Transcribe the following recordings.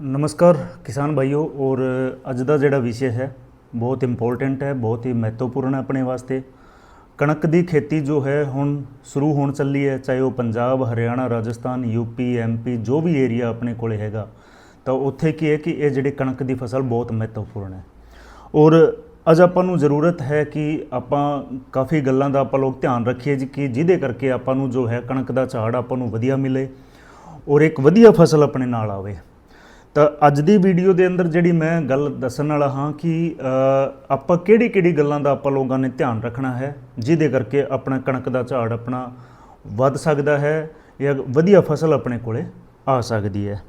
ਨਮਸਕਾਰ ਕਿਸਾਨ ਭਾਈਓ, ਔਰ ਅੱਜ ਦਾ ਜਿਹੜਾ ਵਿਸ਼ੇ ਹੈ, ਬਹੁਤ ਇੰਪੋਰਟੈਂਟ ਹੈ, ਬਹੁਤ ਹੀ ਮਹੱਤਵਪੂਰਨ ਹੈ ਆਪਣੇ ਵਾਸਤੇ। ਕਣਕ ਦੀ ਖੇਤੀ ਜੋ ਹੈ, ਹੁਣ ਸ਼ੁਰੂ ਹੋਣ ਚੱਲੀ ਹੈ, ਚਾਹੇ ਉਹ ਪੰਜਾਬ, ਹਰਿਆਣਾ, ਰਾਜਸਥਾਨ ਯੂਪੀ ਐਮਪੀ ਜੋ ਵੀ ਏਰੀਆ ਆਪਣੇ ਕੋਲੇ ਹੈਗਾ, ਤਾਂ ਉੱਥੇ ਕੀ ਹੈ ਕਿ ਇਹ ਜਿਹੜੀ ਕਣਕ ਦੀ ਫਸਲ ਬਹੁਤ ਮਹੱਤਵਪੂਰਨ ਹੈ। ਔਰ ਅੱਜ ਆਪਾਂ ਨੂੰ ਜ਼ਰੂਰਤ ਹੈ ਕਿ ਆਪਾਂ ਕਾਫੀ ਗੱਲਾਂ ਦਾ ਆਪਾਂ ਲੋਕ ਧਿਆਨ ਰੱਖੀਏ ਜੀ, ਕਿ ਜਿਹਦੇ ਕਰਕੇ ਆਪਾਂ ਨੂੰ ਜੋ ਹੈ ਕਣਕ ਦਾ ਝਾੜ ਆਪਾਂ ਨੂੰ ਵਧੀਆ ਮਿਲੇ, ਔਰ ਇੱਕ ਵਧੀਆ ਫਸਲ ਆਪਣੇ ਨਾਲ ਆਵੇ। ਤਾਂ ਅੱਜ ਦੀ ਵੀਡੀਓ ਦੇ ਅੰਦਰ ਜਿਹੜੀ ਮੈਂ ਗੱਲ ਦੱਸਣ ਵਾਲਾ ਹਾਂ ਕਿ ਆਪਾਂ ਕਿਹੜੀ ਕਿਹੜੀ ਗੱਲਾਂ ਦਾ ਆਪਾਂ ਲੋਕਾਂ ਨੇ ਧਿਆਨ ਰੱਖਣਾ ਹੈ, ਜਿਹਦੇ ਕਰਕੇ ਆਪਣਾ ਕਣਕ ਦਾ ਝਾੜ ਆਪਣਾ ਵੱਧ ਸਕਦਾ ਹੈ ਜਾਂ ਵਧੀਆ ਫਸਲ ਆਪਣੇ ਕੋਲੇ ਆ ਸਕਦੀ ਹੈ।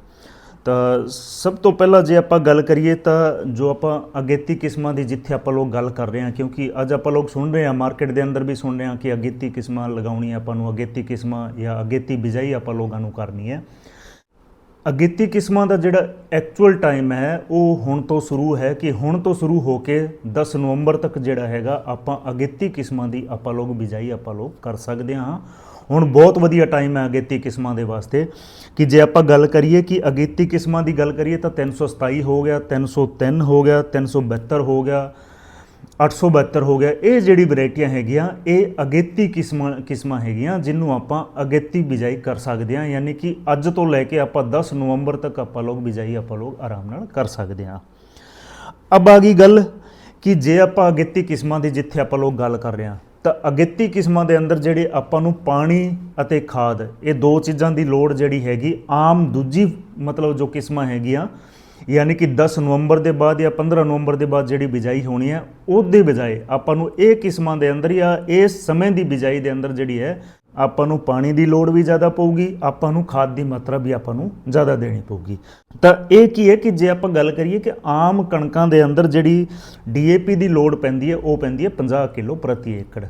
ਤਾਂ ਸਭ ਤੋਂ ਪਹਿਲਾਂ ਜੇ ਆਪਾਂ ਗੱਲ ਕਰੀਏ ਤਾਂ ਜੋ ਆਪਾਂ ਅਗੇਤੀ ਕਿਸਮਾਂ ਦੀ ਜਿੱਥੇ ਆਪਾਂ ਲੋਕ ਗੱਲ ਕਰ ਰਹੇ ਹਾਂ, ਕਿਉਂਕਿ ਅੱਜ ਆਪਾਂ ਲੋਕ ਸੁਣ ਰਹੇ ਹਾਂ, ਮਾਰਕੀਟ ਦੇ ਅੰਦਰ ਵੀ ਸੁਣ ਰਹੇ ਹਾਂ ਕਿ ਅਗੇਤੀ ਕਿਸਮਾਂ ਲਗਾਉਣੀ ਆਪਾਂ ਨੂੰ ਅਗੇਤੀ ਕਿਸਮਾਂ ਜਾਂ ਅਗੇਤੀ ਬਿਜਾਈ ਆਪਾਂ ਲੋਕਾਂ ਨੂੰ ਕਰਨੀ ਹੈ। ਅਗੇਤੀ ਕਿਸਮਾਂ ਦਾ ਜਿਹੜਾ ਐਕਚੁਅਲ ਟਾਈਮ ਹੈ, ਉਹ ਹੁਣ ਤੋਂ ਸ਼ੁਰੂ ਹੈ ਕਿ ਹੁਣ ਤੋਂ ਸ਼ੁਰੂ ਹੋ ਕੇ 10 ਨਵੰਬਰ ਤੱਕ ਜਿਹੜਾ ਹੈਗਾ, ਆਪਾਂ ਅਗੇਤੀ ਕਿਸਮਾਂ ਦੀ ਆਪਾਂ ਲੋਕ ਬਿਜਾਈ ਆਪਾਂ ਲੋਕ ਕਰ ਸਕਦੇ ਹਾਂ। ਹੁਣ ਬਹੁਤ ਵਧੀਆ ਟਾਈਮ ਹੈ ਅਗੇਤੀ ਕਿਸਮਾਂ ਦੇ ਵਾਸਤੇ। ਕਿ ਜੇ ਆਪਾਂ ਗੱਲ ਕਰੀਏ ਕਿ ਅਗੇਤੀ ਕਿਸਮਾਂ ਦੀ ਗੱਲ ਕਰੀਏ ਤਾਂ 327 ਹੋ ਗਿਆ 303 ਹੋ ਗਿਆ 372 ਹੋ ਗਿਆ। 872 ਹੋ ਗਿਆ। ਇਹ ਜਿਹੜੀ ਵੈਰਾਈਟੀਆਂ ਹੈਗੀਆਂ, ਇਹ ਅਗੇਤੀ ਕਿਸਮਾਂ ਕਿਸਮਾਂ ਹੈਗੀਆਂ ਜਿਹਨੂੰ ਆਪਾਂ ਅਗੇਤੀ ਬਿਜਾਈ ਕਰ ਸਕਦੇ ਹਾਂ। ਯਾਨੀ ਕਿ ਅੱਜ ਤੋਂ ਲੈ ਕੇ ਆਪਾਂ 10 ਨਵੰਬਰ ਤੱਕ ਆਪਾਂ ਲੋਕ ਬਿਜਾਈ, ਆਪਾਂ ਲੋਕ ਆਰਾਮ ਨਾਲ ਕਰ ਸਕਦੇ ਹਾਂ। ਅਬ ਆ ਗਈ ਗੱਲ ਕਿ ਜੇ ਆਪਾਂ ਅਗੇਤੀ ਕਿਸਮਾਂ ਦੀ ਜਿੱਥੇ ਆਪਾਂ ਲੋਕ ਗੱਲ ਕਰ ਰਹੇ ਹਾਂ, ਤਾਂ ਅਗੇਤੀ ਕਿਸਮਾਂ ਦੇ ਅੰਦਰ ਜਿਹੜੇ ਆਪਾਂ ਨੂੰ ਪਾਣੀ ਅਤੇ ਖਾਦ, ਇਹ ਦੋ ਚੀਜ਼ਾਂ ਦੀ ਲੋੜ ਜਿਹੜੀ ਹੈਗੀ, ਆਮ ਦੂਜੀ ਮਤਲਬ ਜੋ ਕਿਸਮਾਂ ਹੈਗੀਆਂ ਯਾਨੀ ਕਿ 10 ਨਵੰਬਰ ਦੇ ਬਾਅਦ ਜਾਂ 15 ਨਵੰਬਰ ਦੇ ਬਾਅਦ ਜਿਹੜੀ ਬਿਜਾਈ ਹੋਣੀ ਹੈ, ਉਹਦੇ ਬਜਾਏ ਆਪਾਂ ਨੂੰ ਇਹ ਕਿਸਮਾਂ ਦੇ ਅੰਦਰ ਜਾਂ ਇਸ ਸਮੇਂ ਦੀ ਬਿਜਾਈ ਦੇ ਅੰਦਰ ਜਿਹੜੀ ਹੈ, ਆਪਾਂ ਨੂੰ ਪਾਣੀ ਦੀ ਲੋੜ ਵੀ ਜ਼ਿਆਦਾ ਪਊਗੀ, ਆਪਾਂ ਨੂੰ ਖਾਦ ਦੀ ਮਾਤਰਾ ਵੀ ਆਪਾਂ ਨੂੰ ਜ਼ਿਆਦਾ ਦੇਣੀ ਪਊਗੀ। ਤਾਂ ਇਹ ਕੀ ਹੈ ਕਿ ਜੇ ਆਪਾਂ ਗੱਲ ਕਰੀਏ ਕਿ ਆਮ ਕਣਕਾਂ ਦੇ ਅੰਦਰ ਜਿਹੜੀ ਡੀਏਪੀ ਦੀ ਲੋੜ ਪੈਂਦੀ ਹੈ, ਉਹ ਪੈਂਦੀ ਹੈ 50 ਕਿਲੋ ਪ੍ਰਤੀ ਏਕੜ।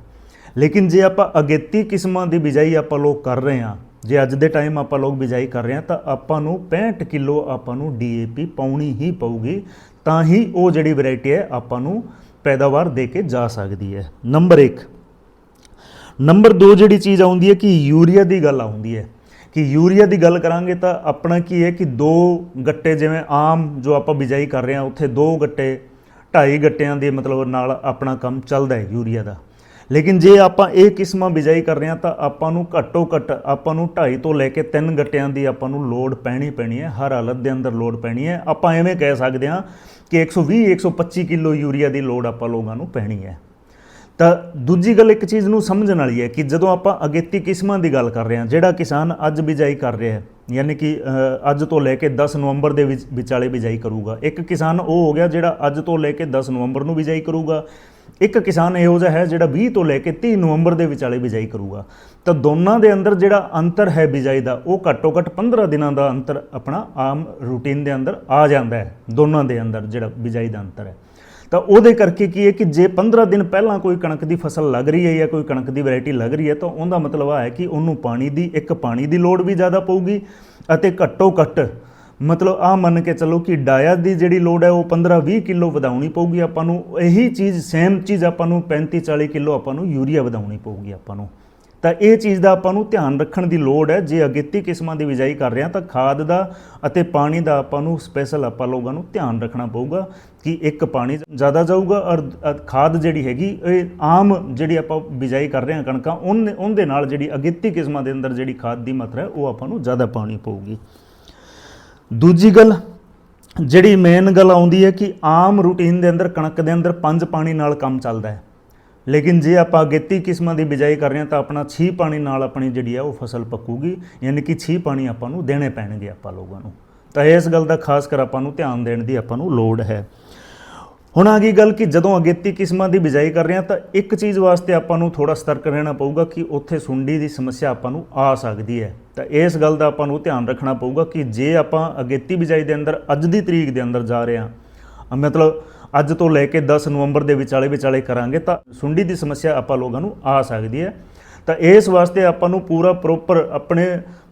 ਲੇਕਿਨ ਜੇ ਆਪਾਂ ਅਗੇਤੀ ਕਿਸਮਾਂ ਦੀ ਬਿਜਾਈ ਆਪਾਂ ਲੋਕ ਕਰ ਰਹੇ ਹਾਂ ਜੇ ਅੱਜ ਦੇ ਟਾਈਮ ਆਪਾਂ ਲੋਕ ਬਿਜਾਈ ਕਰ ਰਹੇ ਹਾਂ, ਤਾਂ ਆਪਾਂ ਨੂੰ 65 ਕਿਲੋ ਆਪਾਂ ਨੂੰ ਡੀਏਪੀ ਪਾਉਣੀ ਹੀ ਪਊਗੀ। ਤਾਂ ਹੀ ਉਹ ਜਿਹੜੀ ਵੈਰਾਈਟੀ ਹੈ, ਆਪਾਂ ਨੂੰ ਪੈਦਾਵਾਰ ਦੇ ਕੇ ਜਾ ਸਕਦੀ ਹੈ। ਨੰਬਰ 1 ਨੰਬਰ 2 ਜਿਹੜੀ ਚੀਜ਼ ਆਉਂਦੀ ਹੈ ਕਿ ਯੂਰੀਆ ਦੀ ਗੱਲ ਆਉਂਦੀ ਹੈ। ਕਿ ਯੂਰੀਆ ਦੀ ਗੱਲ ਕਰਾਂਗੇ ਤਾਂ ਆਪਣਾ ਕੀ ਹੈ ਕਿ ਦੋ ਗੱਟੇ ਜਿਵੇਂ ਆਮ ਜੋ ਆਪਾਂ ਬਿਜਾਈ ਕਰ ਰਹੇ ਹਾਂ, ਉੱਥੇ ਦੋ ਗੱਟੇ, ਢਾਈ ਗੱਟਿਆਂ ਦੇ ਮਤਲਬ ਨਾਲ ਆਪਣਾ ਕੰਮ ਚੱਲਦਾ ਹੈ ਯੂਰੀਆ ਦਾ। ਲੇਕਿਨ ਜੇ ਆਪਾਂ ਇਹ ਕਿਸਮਾਂ ਬਿਜਾਈ ਕਰ ਰਹੇ ਹਾਂ ਤਾਂ ਆਪਾਂ ਨੂੰ ਘੱਟੋ ਘੱਟ ਆਪਾਂ ਨੂੰ 2.5 ਤੋਂ ਲੈ ਕੇ 3 ਗੱਟਿਆਂ ਦੀ ਆਪਾਂ ਨੂੰ ਲੋਡ ਪੈਣੀ ਪੈਣੀ ਹੈ, ਹਰ ਹਾਲਤ ਦੇ ਅੰਦਰ ਲੋਡ ਪੈਣੀ ਹੈ। ਆਪਾਂ ਐਵੇਂ ਕਹਿ ਸਕਦੇ ਹਾਂ ਕਿ 120 125 ਕਿਲੋ ਯੂਰੀਆ ਦੀ ਲੋਡ ਆਪਾਂ ਲੋਕਾਂ ਨੂੰ ਪੈਣੀ ਹੈ। ਤਾਂ ਦੂਜੀ ਗੱਲ ਇੱਕ ਚੀਜ਼ ਨੂੰ ਸਮਝਣ ਵਾਲੀ ਹੈ ਕਿ ਜਦੋਂ ਆਪਾਂ ਅਗੇਤੀ ਕਿਸਮਾਂ ਦੀ ਗੱਲ ਕਰ ਰਹੇ ਹਾਂ, ਜਿਹੜਾ ਕਿਸਾਨ ਅੱਜ ਬਿਜਾਈ ਕਰ ਰਿਹਾ ਹੈ, ਯਾਨੀ ਕਿ ਅੱਜ ਤੋਂ ਲੈ ਕੇ 10 ਨਵੰਬਰ ਦੇ ਵਿੱਚ ਵਿਚਾਲੇ ਬਿਜਾਈ ਕਰੂਗਾ। ਇੱਕ ਕਿਸਾਨ ਉਹ ਹੋ ਗਿਆ ਜਿਹੜਾ ਅੱਜ ਤੋਂ ਲੈ ਕੇ 10 ਨਵੰਬਰ ਨੂੰ ਬਿਜਾਈ ਕਰੂਗਾ। ਇੱਕ ਕਿਸਾਨ ਇਹੋ ਜਿਹਾ ਹੈ ਜਿਹੜਾ 20 ਤੋਂ ਲੈ ਕੇ 30 ਨਵੰਬਰ ਦੇ ਵਿਚਾਲੇ ਬਿਜਾਈ ਕਰੂਗਾ। ਤਾਂ ਦੋਨਾਂ ਦੇ ਅੰਦਰ ਜਿਹੜਾ ਅੰਤਰ ਹੈ ਬਿਜਾਈ ਦਾ, ਉਹ ਘੱਟੋ ਘੱਟ 15 ਦਿਨਾਂ ਦਾ ਅੰਤਰ ਆਪਣਾ ਆਮ ਰੂਟੀਨ ਦੇ ਅੰਦਰ ਆ ਜਾਂਦਾ ਹੈ। ਦੋਨਾਂ ਦੇ ਅੰਦਰ ਜਿਹੜਾ ਬਿਜਾਈ ਦਾ ਅੰਤਰ ਹੈ। ਤਾਂ ਉਹਦੇ ਕਰਕੇ ਕੀ ਹੈ ਕਿ ਜੇ 15 ਦਿਨ ਪਹਿਲਾਂ ਕੋਈ ਕਣਕ ਦੀ ਫਸਲ ਲੱਗ ਰਹੀ ਹੈ ਜਾਂ ਕੋਈ ਕਣਕ ਦੀ ਵੈਰਾਈਟੀ ਲੱਗ ਰਹੀ ਹੈ, ਤਾਂ ਉਹਦਾ ਮਤਲਬ ਆ ਹੈ ਕਿ ਉਹਨੂੰ ਪਾਣੀ ਦੀ, ਇੱਕ ਪਾਣੀ ਦੀ ਲੋੜ ਵੀ ਜ਼ਿਆਦਾ ਪਊਗੀ ਅਤੇ ਘੱਟੋ ਘੱਟ ਮਤਲਬ ਆ ਮੰਨ ਕੇ ਚੱਲੋ ਕਿ ਡਾਇਆ ਦੀ ਜਿਹੜੀ ਲੋੜ ਹੈ ਉਹ 15-20 ਕਿਲੋ ਵਧਾਉਣੀ ਪਊਗੀ ਆਪਾਂ ਨੂੰ, ਇਹੀ ਚੀਜ਼ ਸੇਮ ਚੀਜ਼ ਆਪਾਂ ਨੂੰ 35-40 ਕਿਲੋ ਆਪਾਂ ਨੂੰ ਯੂਰੀਆ ਵਧਾਉਣੀ ਪਊਗੀ ਆਪਾਂ ਨੂੰ। ਤਾਂ ਇਹ ਚੀਜ਼ ਦਾ ਆਪਾਂ ਨੂੰ ਧਿਆਨ ਰੱਖਣ ਦੀ ਲੋੜ ਹੈ, ਜੇ ਅਗੇਤੀ ਕਿਸਮਾਂ ਦੀ ਬਿਜਾਈ ਕਰ ਰਹੇ ਹਾਂ, ਤਾਂ ਖਾਦ ਦਾ ਅਤੇ ਪਾਣੀ ਦਾ ਆਪਾਂ ਨੂੰ ਸਪੈਸ਼ਲ ਆਪਾਂ ਲੋਕਾਂ ਨੂੰ ਧਿਆਨ ਰੱਖਣਾ ਪਊਗਾ ਕਿ ਇੱਕ ਪਾਣੀ ਜ਼ਿਆਦਾ ਜਾਊਗਾ ਔਰ ਖਾਦ ਜਿਹੜੀ ਹੈਗੀ, ਇਹ ਆਮ ਜਿਹੜੀ ਆਪਾਂ ਬਿਜਾਈ ਕਰ ਰਹੇ ਹਾਂ ਕਣਕਾਂ, ਉਹਨ- ਉਹਦੇ ਨਾਲ ਜਿਹੜੀ ਅਗੇਤੀ ਕਿਸਮਾਂ ਦੇ ਅੰਦਰ ਜਿਹੜੀ ਖਾਦ ਦੀ ਮਾਤਰਾ ਹੈ, ਉਹ ਆਪਾਂ ਨੂੰ ਜ਼ਿਆਦਾ ਪਾਉਣੀ ਪਊਗੀ। ਦੂਜੀ ਗੱਲ, ਜਿਹੜੀ ਮੇਨ ਗੱਲ ਆਉਂਦੀ ਹੈ ਕਿ ਆਮ ਰੂਟੀਨ ਦੇ ਅੰਦਰ, ਕਣਕ ਦੇ ਅੰਦਰ ਪੰਜ ਪਾਣੀ ਨਾਲ ਕੰਮ ਚੱਲਦਾ ਹੈ। ਲੇਕਿਨ ਜੇ ਆਪਾਂ ਅਗੇਤੀ ਕਿਸਮਾਂ ਦੀ ਬਿਜਾਈ ਕਰ ਰਹੇ ਹਾਂ, ਤਾਂ ਆਪਣਾ 6 ਪਾਣੀ ਨਾਲ ਆਪਣੀ ਜਿਹੜੀ ਹੈ ਉਹ ਫਸਲ ਪੱਕੂਗੀ, ਯਾਨੀ ਕਿ 6 ਪਾਣੀ ਆਪਾਂ ਨੂੰ ਦੇਣੇ ਪੈਣਗੇ ਆਪਾਂ ਲੋਕਾਂ ਨੂੰ। ਤਾਂ ਇਸ ਗੱਲ ਦਾ ਖਾਸ ਕਰ ਆਪਾਂ ਨੂੰ ਧਿਆਨ ਦੇਣ ਦੀ ਆਪਾਂ ਨੂੰ ਲੋੜ ਹੈ। ਹੁਣ ਆ ਗਈ ਗੱਲ ਕਿ ਜਦੋਂ ਅਗੇਤੀ ਕਿਸਮਾਂ ਦੀ ਬਿਜਾਈ ਕਰ ਰਹੇ ਹਾਂ, ਤਾਂ ਇੱਕ ਚੀਜ਼ ਵਾਸਤੇ ਆਪਾਂ ਨੂੰ ਥੋੜਾ ਸਤਰਕ ਰਹਿਣਾ ਪਊਗਾ ਕਿ ਉੱਥੇ ਸੁੰਡੀ ਦੀ ਸਮੱਸਿਆ ਆਪਾਂ ਨੂੰ ਆ ਸਕਦੀ ਹੈ। ਤਾਂ ਇਸ ਗੱਲ ਦਾ ਆਪਾਂ ਨੂੰ ਧਿਆਨ ਰੱਖਣਾ ਪਊਗਾ ਕਿ ਜੇ ਆਪਾਂ ਅਗੇਤੀ ਬਿਜਾਈ ਦੇ ਅੰਦਰ ਅੱਜ ਦੀ ਤਰੀਕ ਦੇ ਅੰਦਰ ਜਾ ਰਹੇ ਹਾਂ, ਮਤਲਬ ਅੱਜ ਤੋਂ ਲੈ ਕੇ 10 ਨਵੰਬਰ ਦੇ ਵਿਚਾਲੇ ਵਿਚਾਲੇ ਕਰਾਂਗੇ, ਤਾਂ ਸੁੰਡੀ ਦੀ ਸਮੱਸਿਆ ਆਪਾਂ ਲੋਕਾਂ ਨੂੰ ਆ ਸਕਦੀ ਹੈ। ਤਾਂ ਇਸ ਵਾਸਤੇ ਆਪਾਂ ਨੂੰ ਪੂਰਾ ਪ੍ਰੋਪਰ ਆਪਣੇ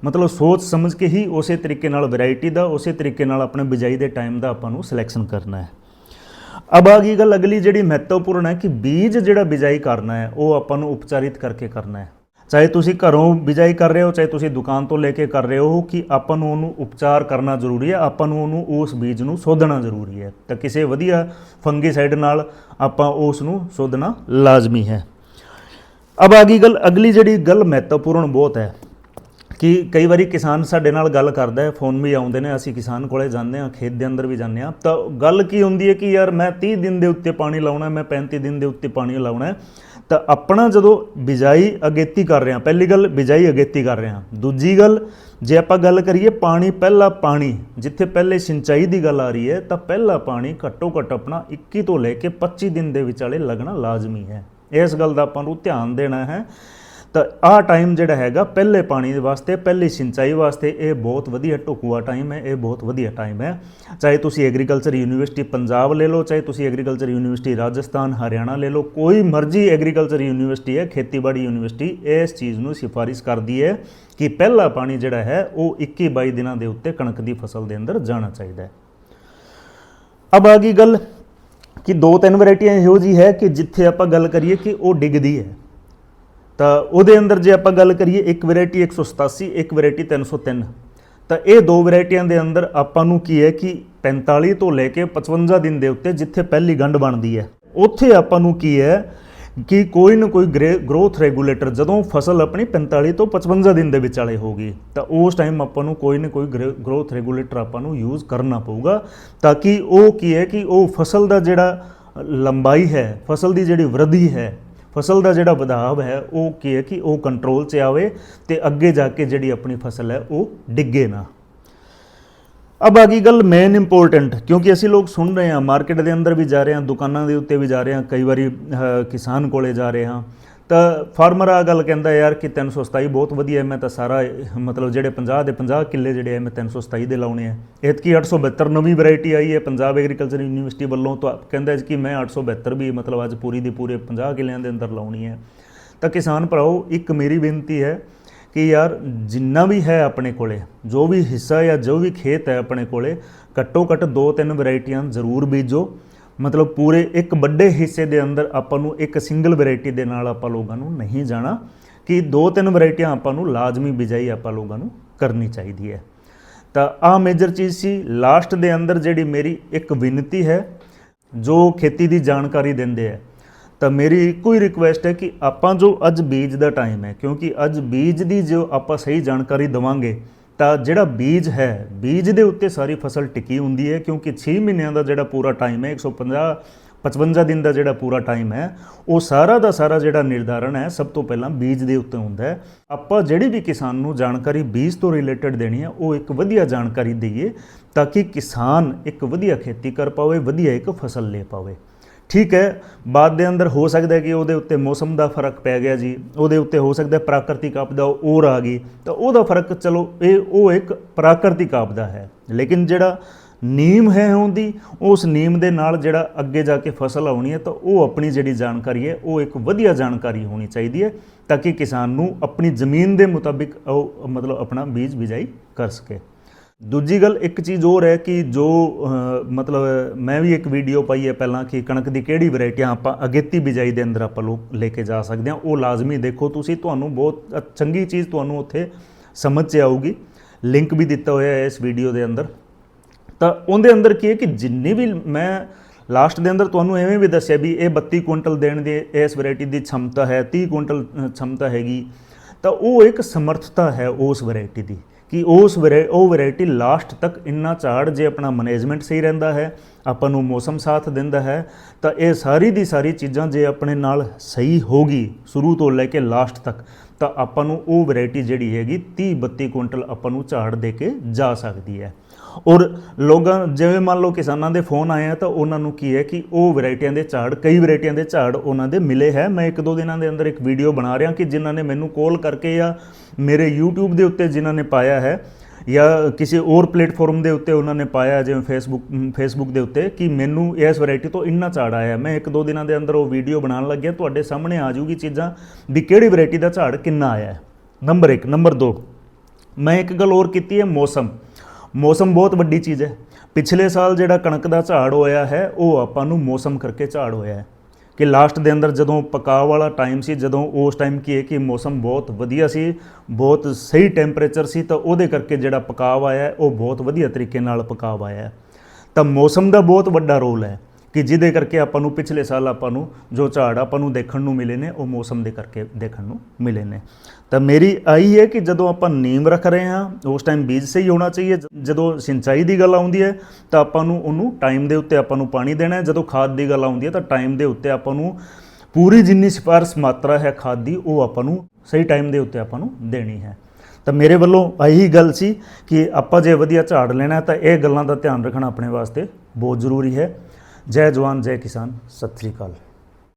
ਮਤਲਬ ਸੋਚ ਸਮਝ ਕੇ ਹੀ ਉਸੇ ਤਰੀਕੇ ਨਾਲ ਵੈਰਾਈਟੀ ਦਾ, ਉਸੇ ਤਰੀਕੇ ਨਾਲ ਆਪਣੇ ਬਿਜਾਈ ਦੇ ਟਾਈਮ ਦਾ ਆਪਾਂ ਨੂੰ ਸਿਲੈਕਸ਼ਨ ਕਰਨਾ ਹੈ। ਅਬ ਆ ਗਈ ਗੱਲ ਅਗਲੀ ਜਿਹੜੀ ਮਹੱਤਵਪੂਰਨ ਹੈ ਕਿ ਬੀਜ ਜਿਹੜਾ ਬਿਜਾਈ ਕਰਨਾ ਹੈ, ਉਹ ਆਪਾਂ ਨੂੰ ਉਪਚਾਰਿਤ ਕਰਕੇ ਕਰਨਾ ਹੈ। ਚਾਹੇ ਤੁਸੀਂ ਘਰੋਂ ਬਿਜਾਈ ਕਰ ਰਹੇ ਹੋ, ਚਾਹੇ ਤੁਸੀਂ ਦੁਕਾਨ ਤੋਂ ਲੈ ਕੇ ਕਰ ਰਹੇ ਹੋ ਕਿ ਆਪਾਂ ਨੂੰ ਉਹਨੂੰ ਉਪਚਾਰ ਕਰਨਾ ਜ਼ਰੂਰੀ ਹੈ, ਆਪਾਂ ਨੂੰ ਉਹਨੂੰ ਉਸ ਬੀਜ ਨੂੰ ਸੋਧਣਾ ਜ਼ਰੂਰੀ ਹੈ। ਤਾਂ ਕਿਸੇ ਵਧੀਆ ਫੰਗੀਸਾਈਡ ਨਾਲ ਆਪਾਂ ਉਸ ਨੂੰ ਸੋਧਣਾ ਲਾਜ਼ਮੀ ਹੈ। ਅਬ ਆ ਗਈ ਗੱਲ, ਅਗਲੀ ਜਿਹੜੀ ਗੱਲ ਮਹੱਤਵਪੂਰਨ ਬਹੁਤ ਹੈ ਕਿ ਕਈ ਵਾਰੀ ਕਿਸਾਨ ਸਾਡੇ ਨਾਲ ਗੱਲ ਕਰਦਾ ਹੈ, ਫੋਨ ਵੀ ਆਉਂਦੇ ਨੇ, ਅਸੀਂ ਕਿਸਾਨ ਕੋਲੇ ਜਾਂਦੇ ਹਾਂ, ਖੇਤ ਦੇ ਅੰਦਰ ਵੀ ਜਾਂਦੇ ਹਾਂ। ਤਾਂ ਗੱਲ ਕੀ ਹੁੰਦੀ ਹੈ ਕਿ ਯਾਰ ਮੈਂ 30 ਦਿਨ ਦੇ ਉੱਤੇ ਪਾਣੀ ਲਾਉਣਾ, ਮੈਂ 35 ਦਿਨ ਦੇ ਉੱਤੇ ਪਾਣੀ ਲਾਉਣਾ ਹੈ। ਤਾਂ ਆਪਣਾ ਜਦੋਂ ਬਿਜਾਈ ਅਗੇਤੀ ਕਰ ਰਹੇ ਹਾਂ, ਪਹਿਲੀ ਗੱਲ ਬਿਜਾਈ ਅਗੇਤੀ ਕਰ ਰਹੇ ਹਾਂ। ਦੂਜੀ ਗੱਲ, ਜੇ ਆਪਾਂ ਗੱਲ ਕਰੀਏ ਪਾਣੀ, ਪਹਿਲਾ ਪਾਣੀ, ਜਿੱਥੇ ਪਹਿਲੇ ਸਿੰਚਾਈ ਦੀ ਗੱਲ ਆ ਰਹੀ ਹੈ, ਤਾਂ ਪਹਿਲਾ ਪਾਣੀ ਘੱਟੋ ਘੱਟ ਆਪਣਾ 21 ਤੋਂ ਲੈ ਕੇ 25 ਦਿਨ ਦੇ ਵਿਚਾਲੇ ਲੱਗਣਾ ਲਾਜ਼ਮੀ ਹੈ। ਇਸ ਗੱਲ ਦਾ ਆਪਾਂ ਨੂੰ ਧਿਆਨ ਦੇਣਾ ਹੈ ਤਾਂ ਆਹ ਟਾਈਮ ਜਿਹੜਾ ਹੈਗਾ, ਪਹਿਲੇ ਪਾਣੀ ਦੇ ਵਾਸਤੇ, ਪਹਿਲੀ ਸਿੰਚਾਈ ਵਾਸਤੇ ਇਹ ਬਹੁਤ ਵਧੀਆ ਢੁਕਵਾ ਟਾਈਮ ਹੈ, ਇਹ ਬਹੁਤ ਵਧੀਆ ਟਾਈਮ ਹੈ। ਚਾਹੇ ਤੁਸੀਂ ਐਗਰੀਕਲਚਰ ਯੂਨੀਵਰਸਿਟੀ ਪੰਜਾਬ ਲੈ ਲਓ, ਚਾਹੇ ਤੁਸੀਂ ਐਗਰੀਕਲਚਰ ਯੂਨੀਵਰਸਿਟੀ ਰਾਜਸਥਾਨ, ਹਰਿਆਣਾ ਲੈ ਲਓ, ਕੋਈ ਮਰਜ਼ੀ ਐਗਰੀਕਲਚਰ ਯੂਨੀਵਰਸਿਟੀ ਹੈ, ਖੇਤੀਬਾੜੀ ਯੂਨੀਵਰਸਿਟੀ ਇਸ ਚੀਜ਼ ਨੂੰ ਸਿਫਾਰਿਸ਼ ਕਰਦੀ ਹੈ ਕਿ ਪਹਿਲਾ ਪਾਣੀ ਜਿਹੜਾ ਹੈ, ਉਹ 21 22 ਦਿਨਾਂ ਦੇ ਉੱਤੇ ਕਣਕ ਦੀ ਫਸਲ ਦੇ ਅੰਦਰ ਜਾਣਾ ਚਾਹੀਦਾ ਹੈ। ਅਬ ਆ ਗਈ ਗੱਲ ਕਿ ਦੋ ਤਿੰਨ ਵੈਰਾਈਟੀਆਂ ਇਹੋ ਜੀ ਹੈ ਕਿ ਜਿੱਥੇ ਆਪਾਂ ਗੱਲ ਕਰੀਏ ਕਿ ਉਹ ਡਿੱਗਦੀ ਹੈ। ਤਾਂ ਉਹਦੇ ਅੰਦਰ ਜੇ ਆਪਾਂ ਗੱਲ ਕਰੀਏ, ਇੱਕ ਵੈਰਾਈਟੀ 187 ਇੱਕ ਵੈਰਾਈਟੀ 303 ਤਾਂ ਇਹ ਦੋ ਵੈਰਾਈਟੀਆਂ ਦੇ ਅੰਦਰ ਆਪਾਂ ਨੂੰ ਕੀ ਹੈ ਕਿ 45 ਤੋਂ ਲੈ ਕੇ 55 ਦਿਨ ਦੇ ਉੱਤੇ ਜਿੱਥੇ ਪਹਿਲੀ ਗੰਢ ਬਣਦੀ ਹੈ, ਉੱਥੇ ਆਪਾਂ ਨੂੰ ਕੀ ਹੈ ਕਿ ਕੋਈ ਨਾ ਕੋਈ ਗਰੋਥ ਰੈਗੂਲੇਟਰ ਜਦੋਂ ਫਸਲ ਆਪਣੀ 45 ਤੋਂ 55 ਦਿਨ ਦੇ ਵਿਚਾਲੇ ਹੋਗੀ ਤਾਂ ਉਸ ਟਾਈਮ ਆਪਾਂ ਨੂੰ ਕੋਈ ਨਾ ਕੋਈ ਗਰੋਥ ਰੈਗੂਲੇਟਰ ਆਪਾਂ ਨੂੰ ਯੂਜ਼ ਕਰਨਾ ਪਊਗਾ, ਤਾਂ ਕਿ ਉਹ ਕੀ ਹੈ ਕਿ ਉਹ ਫਸਲ ਦਾ ਜਿਹੜਾ ਲੰਬਾਈ ਹੈ, ਫਸਲ ਦੀ ਜਿਹੜੀ ਵਰਧੀ ਹੈ ਫਸਲ ਦਾ ਜਿਹੜਾ ਵਧਾਵ ਹੈ, ਉਹ ਕੀ ਹੈ ਕਿ ਉਹ ਕੰਟਰੋਲ 'ਚ ਆਵੇ ਤੇ ਅੱਗੇ ਜਾ ਕੇ ਜਿਹੜੀ ਆਪਣੀ ਫਸਲ ਹੈ, ਉਹ ਡਿੱਗੇ ਨਾ। ਅਬ ਆ ਗਈ ਗੱਲ ਮੇਨ ਇੰਪੋਰਟੈਂਟ ਕਿਉਂਕਿ ਅਸੀਂ ਲੋਕ ਸੁਣ ਰਹੇ ਹਾਂ ਮਾਰਕੀਟ ਦੇ ਅੰਦਰ ਵੀ ਜਾ ਰਹੇ ਹਾਂ, ਦੁਕਾਨਾਂ ਦੇ ਉੱਤੇ ਵੀ ਜਾ ਰਹੇ ਹਾਂ, ਕਈ ਵਾਰੀ ਕਿਸਾਨ ਕੋਲੇ ਜਾ ਰਹੇ ਹਾਂ। ਤਾਂ ਫਾਰਮਰ ਆ ਗੱਲ ਕਹਿੰਦਾ ਯਾਰ ਕਿ 327 ਬਹੁਤ ਵਧੀਆ ਮੈਂ ਤਾਂ ਸਾਰਾ, ਮਤਲਬ ਜਿਹੜੇ 50 ਦੇ 50 ਕਿੱਲੇ ਜਿਹੜੇ ਹੈ ਮੈਂ 327 ਦੇ ਲਾਉਣੇ ਆ। ਇਤਕੀ 872 ਨਵੀਂ ਵੈਰਾਈਟੀ ਆਈ ਹੈ, ਪੰਜਾਬ ਐਗਰੀਕਲਚਰ ਯੂਨੀਵਰਸਿਟੀ ਵੱਲੋਂ ਤਾਂ ਕਹਿੰਦਾ ਹੈ ਕਿ ਮੈਂ 872 ਵੀ ਮਤਲਬ ਅੱਜ ਪੂਰੀ ਦੀ ਪੂਰੇ 50 ਕਿੱਲਿਆਂ ਦੇ ਅੰਦਰ ਲਾਉਣੀ ਹੈ। ਤਾਂ ਕਿਸਾਨ ਭਰਾਓ, ਇੱਕ ਮੇਰੀ ਬੇਨਤੀ ਹੈ ਕਿ ਯਾਰ ਜਿੰਨਾ ਵੀ ਹੈ ਆਪਣੇ ਕੋਲੇ, ਜੋ ਵੀ ਹਿੱਸਾ ਜਾਂ ਜੋ ਵੀ ਖੇਤ ਹੈ ਆਪਣੇ ਕੋਲੇ, ਘੱਟੋ ਘੱਟ ਦੋ ਤਿੰਨ ਵੈਰਾਈਟੀਆਂ ਜ਼ਰੂਰ ਬੀਜੋ। ਮਤਲਬ ਪੂਰੇ ਇੱਕ ਵੱਡੇ ਹਿੱਸੇ ਦੇ ਅੰਦਰ ਆਪਾਂ ਨੂੰ ਇੱਕ ਸਿੰਗਲ ਵੈਰਾਈਟੀ ਦੇ ਨਾਲ ਆਪਾਂ ਲੋਕਾਂ ਨੂੰ ਨਹੀਂ ਜਾਣਾ, ਕਿ ਦੋ ਤਿੰਨ ਵੈਰਾਈਟੀਆਂ ਆਪਾਂ ਨੂੰ ਲਾਜ਼ਮੀ ਬਿਜਾਈ ਆਪਾਂ ਲੋਕਾਂ ਨੂੰ ਕਰਨੀ ਚਾਹੀਦੀ ਹੈ। ਤਾਂ ਆ ਮੇਜਰ ਚੀਜ਼ ਸੀ ਲਾਸਟ ਦੇ ਅੰਦਰ ਜਿਹੜੀ ਮੇਰੀ ਇੱਕ ਬੇਨਤੀ ਹੈ, ਜੋ ਖੇਤੀ ਦੀ ਜਾਣਕਾਰੀ ਦਿੰਦੇ ਹੈ, ਤਾਂ ਮੇਰੀ ਇੱਕੋ ਹੀ ਰਿਕੁਐਸਟ ਹੈ ਕਿ ਆਪਾਂ ਜੋ ਅੱਜ ਬੀਜ ਦਾ ਟਾਈਮ ਹੈ, ਕਿਉਂਕਿ ਅੱਜ ਬੀਜ ਦੀ ਜੋ ਆਪਾਂ ਸਹੀ ਜਾਣਕਾਰੀ ਦਵਾਂਗੇ ਤਾਂ ਜਿਹੜਾ ਬੀਜ ਹੈ, ਬੀਜ ਦੇ ਉੱਤੇ ਸਾਰੀ ਫਸਲ ਟਿਕੀ ਹੁੰਦੀ ਹੈ ਕਿਉਂਕਿ 6 ਮਹੀਨਿਆਂ ਦਾ ਜਿਹੜਾ ਪੂਰਾ ਟਾਈਮ ਹੈ 150 55 ਦਿਨ ਦਾ ਜਿਹੜਾ ਪੂਰਾ ਟਾਈਮ ਹੈ, ਉਹ ਸਾਰਾ ਦਾ ਸਾਰਾ ਜਿਹੜਾ ਨਿਰਧਾਰਨ ਹੈ, ਸਭ ਤੋਂ ਪਹਿਲਾਂ ਬੀਜ ਦੇ ਉੱਤੇ ਹੁੰਦਾ ਹੈ। ਆਪਾਂ ਜਿਹੜੀ ਵੀ ਕਿਸਾਨ ਨੂੰ ਜਾਣਕਾਰੀ ਬੀਜ ਤੋਂ ਰਿਲੇਟਡ ਦੇਣੀ ਹੈ, ਉਹ ਇੱਕ ਵਧੀਆ ਜਾਣਕਾਰੀ ਦਈਏ ਤਾਂ ਕਿ ਕਿਸਾਨ ਇੱਕ ਵਧੀਆ ਖੇਤੀ ਕਰ ਪਾਵੇ, ਵਧੀਆ ਇੱਕ ਫਸਲ ਲੈ ਪਾਵੇ। ਠੀਕ ਹੈ, ਬਾਅਦ ਦੇ ਅੰਦਰ ਹੋ ਸਕਦਾ ਹੈ ਕਿ ਉਹਦੇ ਉੱਤੇ ਮੌਸਮ ਦਾ ਫ਼ਰਕ ਪੈ ਗਿਆ ਜੀ, ਉਹਦੇ ਉੱਤੇ ਹੋ ਸਕਦਾ ਪ੍ਰਾਕ੍ਰਿਤਿਕ ਪ੍ਰਾਕਿਰਤਿਕ ਆਪਦਾ ਔਰ ਆ ਗਈ, ਤਾਂ ਉਹਦਾ ਫ਼ਰਕ ਚਲੋ ਇਹ ਉਹ ਇੱਕ ਪ੍ਰਾਕਿਰਤਿਕ ਆਪਦਾ ਹੈ। ਲੇਕਿਨ ਜਿਹੜਾ ਨੀਮ ਹੈ ਉਹਦੀ, ਉਸ ਨੀਮ ਦੇ ਨਾਲ ਜਿਹੜਾ ਅੱਗੇ ਜਾ ਕੇ ਫਸਲ ਆਉਣੀ ਹੈ, ਤਾਂ ਉਹ ਆਪਣੀ ਜਿਹੜੀ ਜਾਣਕਾਰੀ ਹੈ, ਉਹ ਇੱਕ ਵਧੀਆ ਜਾਣਕਾਰੀ ਹੋਣੀ ਚਾਹੀਦੀ ਹੈ, ਤਾਂ ਕਿ ਕਿਸਾਨ ਨੂੰ ਆਪਣੀ ਜ਼ਮੀਨ ਦੇ ਮੁਤਾਬਿਕ ਉਹ ਮਤਲਬ ਆਪਣਾ ਬੀਜ ਬਿਜਾਈ ਕਰ ਸਕੇ। ਦੂਜੀ ਗੱਲ, ਇੱਕ ਚੀਜ਼ ਹੋਰ ਹੈ ਕਿ ਜੋ ਮਤਲਬ ਮੈਂ ਵੀ ਇੱਕ ਵੀਡੀਓ ਪਾਈ ਹੈ ਪਹਿਲਾਂ ਕਿ ਕਣਕ ਦੀ ਕਿਹੜੀ ਵੈਰਾਈਟੀਆਂ ਆਪਾਂ ਅਗੇਤੀ ਬਿਜਾਈ ਦੇ ਅੰਦਰ ਆਪਾਂ ਲੋਕ ਲੈ ਕੇ ਜਾ ਸਕਦੇ ਹਾਂ ਉਹ ਲਾਜ਼ਮੀ ਦੇਖੋ ਤੁਸੀਂ, ਤੁਹਾਨੂੰ ਬਹੁਤ ਚੰਗੀ ਚੀਜ਼ ਤੁਹਾਨੂੰ ਉੱਥੇ ਸਮਝ 'ਚ ਆਊਗੀ। ਲਿੰਕ ਵੀ ਦਿੱਤਾ ਹੋਇਆ ਹੈ ਇਸ ਵੀਡੀਓ ਦੇ ਅੰਦਰ। ਤਾਂ ਉਹਦੇ ਅੰਦਰ ਕੀ ਹੈ ਕਿ ਜਿੰਨੇ ਵੀ ਮੈਂ ਲਾਸਟ ਦੇ ਅੰਦਰ ਤੁਹਾਨੂੰ ਐਵੇਂ ਵੀ ਦੱਸਿਆ ਵੀ ਇਹ 32 ਕੁਇੰਟਲ ਦੇਣ ਦੀ, ਇਸ ਵੈਰਾਈਟੀ ਦੀ ਸ਼ਮਤਾ ਹੈ 30 ਕੁਇੰਟਲ ਛਮਤਾ ਹੈਗੀ। ਤਾਂ ਉਹ ਇੱਕ ਸਮਰੱਥਤਾ ਹੈ ਉਸ ਵੈਰਾਈਟੀ ਦੀ। ਕਿ ਉਸ ਵੈਰਾਈ ਉਹ ਵੈਰਾਈਟੀ ਲਾਸਟ ਤੱਕ ਇੰਨਾ ਝਾੜ ਜੇ ਆਪਣਾ ਮੈਨੇਜਮੈਂਟ ਸਹੀ ਰਹਿੰਦਾ ਹੈ, ਆਪਾਂ ਨੂੰ ਮੌਸਮ ਸਾਥ ਦਿੰਦਾ ਹੈ, ਤਾਂ ਇਹ ਸਾਰੀ ਦੀ ਸਾਰੀ ਚੀਜ਼ਾਂ ਜੇ ਆਪਣੇ ਨਾਲ ਸਹੀ ਹੋਗੀ ਸ਼ੁਰੂ ਤੋਂ ਲੈ ਕੇ ਲਾਸਟ ਤੱਕ, ਤਾਂ ਆਪਾਂ ਨੂੰ ਉਹ ਵੈਰਾਈਟੀ ਜਿਹੜੀ ਹੈਗੀ 30 32 ਕੁਇੰਟਲ ਆਪਾਂ ਨੂੰ ਝਾੜ ਦੇ ਕੇ ਜਾ ਸਕਦੀ ਹੈ। ਔਰ ਲੋਕਾਂ, ਜਿਵੇਂ ਮੰਨ ਲਓ ਕਿਸਾਨਾਂ ਦੇ ਫੋਨ ਆਏ ਆ, ਤਾਂ ਉਹਨਾਂ ਨੂੰ ਕੀ ਹੈ ਕਿ ਉਹ ਵੈਰਾਈਟੀਆਂ ਦੇ ਝਾੜ, ਕਈ ਵੈਰਾਈਟੀਆਂ ਦੇ ਝਾੜ ਉਹਨਾਂ ਦੇ ਮਿਲੇ ਹੈ। ਮੈਂ ਇੱਕ ਦੋ ਦਿਨਾਂ ਦੇ ਅੰਦਰ ਇੱਕ ਵੀਡੀਓ ਬਣਾ ਰਿਹਾ ਕਿ ਜਿਨ੍ਹਾਂ ਨੇ ਮੈਨੂੰ ਕਾਲ ਕਰਕੇ ਜਾਂ ਮੇਰੇ YouTube ਦੇ ਉੱਤੇ ਜਿਨ੍ਹਾਂ ਨੇ ਪਾਇਆ ਹੈ, ਜਾਂ ਕਿਸੇ ਹੋਰ ਪਲੇਟਫਾਰਮ ਦੇ ਉੱਤੇ ਉਹਨਾਂ ਨੇ ਪਾਇਆ, ਜਿਵੇਂ ਫੇਸਬੁੱਕ ਫੇਸਬੁੱਕ ਦੇ ਉੱਤੇ, ਕਿ ਮੈਨੂੰ ਇਸ ਵੈਰਾਈਟੀ ਤੋਂ ਇੰਨਾ ਝਾੜ ਆਇਆ ਮੈਂ ਇੱਕ ਦੋ ਦਿਨਾਂ ਦੇ ਅੰਦਰ ਉਹ ਵੀਡੀਓ ਬਣਾਉਣ ਲੱਗਿਆ, ਤੁਹਾਡੇ ਸਾਹਮਣੇ ਆ ਜਾਊਗੀ ਚੀਜ਼ਾਂ ਵੀ ਕਿਹੜੀ ਵੈਰਾਈਟੀ ਦਾ ਝਾੜ ਕਿੰਨਾ ਆਇਆ ਹੈ। ਨੰਬਰ 1 ਨੰਬਰ 2 ਮੈਂ ਇੱਕ ਗੱਲ ਹੋਰ ਕੀਤੀ ਹੈ, ਮੌਸਮ। ਮੌਸਮ ਬਹੁਤ ਵੱਡੀ ਚੀਜ਼ ਹੈ। ਪਿਛਲੇ ਸਾਲ ਜਿਹੜਾ ਕਣਕ ਦਾ ਝਾੜ ਹੋਇਆ ਹੈ, ਉਹ ਆਪਾਂ ਨੂੰ ਮੌਸਮ ਕਰਕੇ ਝਾੜ ਹੋਇਆ ਹੈ। ਕਿ ਲਾਸਟ ਦੇ ਅੰਦਰ ਜਦੋਂ ਪਕਾਅ ਵਾਲਾ ਟਾਈਮ ਸੀ, ਜਦੋਂ ਉਸ ਟਾਈਮ ਕੀ ਹੈ ਕਿ ਮੌਸਮ ਬਹੁਤ ਵਧੀਆ ਸੀ, ਬਹੁਤ ਸਹੀ ਟੈਂਪਰੇਚਰ ਸੀ, ਤਾਂ ਉਹਦੇ ਕਰਕੇ ਜਿਹੜਾ ਪਕਾਅ ਆਇਆ ਉਹ ਬਹੁਤ ਵਧੀਆ ਤਰੀਕੇ ਨਾਲ ਪਕਾਅ ਆਇਆ ਤਾਂ ਮੌਸਮ ਦਾ ਬਹੁਤ ਵੱਡਾ ਰੋਲ ਹੈ। ਕਿ ਜਿਹਦੇ ਕਰਕੇ ਆਪਾਂ ਨੂੰ ਪਿਛਲੇ ਸਾਲ ਆਪਾਂ ਨੂੰ ਜੋ ਝਾੜ ਆਪਾਂ ਨੂੰ ਦੇਖਣ ਨੂੰ ਮਿਲੇ ਨੇ, ਉਹ ਮੌਸਮ ਦੇ ਕਰਕੇ ਦੇਖਣ ਨੂੰ ਮਿਲੇ ਨੇ। ਤਾਂ ਮੇਰੀ ਆਈ ਹੈ ਕਿ ਜਦੋਂ ਆਪਾਂ ਨੀਮ ਰੱਖ ਰਹੇ ਹਾਂ, ਉਸ ਟਾਈਮ ਬੀਜ ਸਹੀ ਹੋਣਾ ਚਾਹੀਏ। ਜਦੋਂ ਸਿੰਚਾਈ ਦੀ ਗੱਲ ਆਉਂਦੀ ਹੈ, ਤਾਂ ਆਪਾਂ ਨੂੰ ਉਹਨੂੰ ਟਾਈਮ ਦੇ ਉੱਤੇ ਆਪਾਂ ਨੂੰ ਪਾਣੀ ਦੇਣਾ ਹੈ। ਜਦੋਂ ਖਾਦ ਦੀ ਗੱਲ ਆਉਂਦੀ ਹੈ, ਤਾਂ ਟਾਈਮ ਦੇ ਉੱਤੇ ਆਪਾਂ ਨੂੰ ਪੂਰੀ ਜਿੰਨੀ ਸਿਫਾਰਸ਼ ਮਾਤਰਾ ਹੈ ਖਾਦ ਦੀ, ਉਹ ਆਪਾਂ ਨੂੰ ਸਹੀ ਟਾਈਮ ਦੇ ਉੱਤੇ ਆਪਾਂ ਨੂੰ ਦੇਣੀ ਹੈ। ਤਾਂ ਮੇਰੇ ਵੱਲੋਂ ਇਹੀ ਗੱਲ ਸੀ ਕਿ ਆਪਾਂ ਜੇ ਵਧੀਆ ਝਾੜ ਲੈਣਾ ਤਾਂ ਇਹ ਗੱਲਾਂ ਦਾ ਧਿਆਨ ਰੱਖਣਾ ਆਪਣੇ ਵਾਸਤੇ ਬਹੁਤ ਜ਼ਰੂਰੀ ਹੈ। ਜੈ ਜਵਾਨ ਜੈ ਕਿਸਾਨ ਸਤਿ ਸ੍ਰੀ ਅਕਾਲ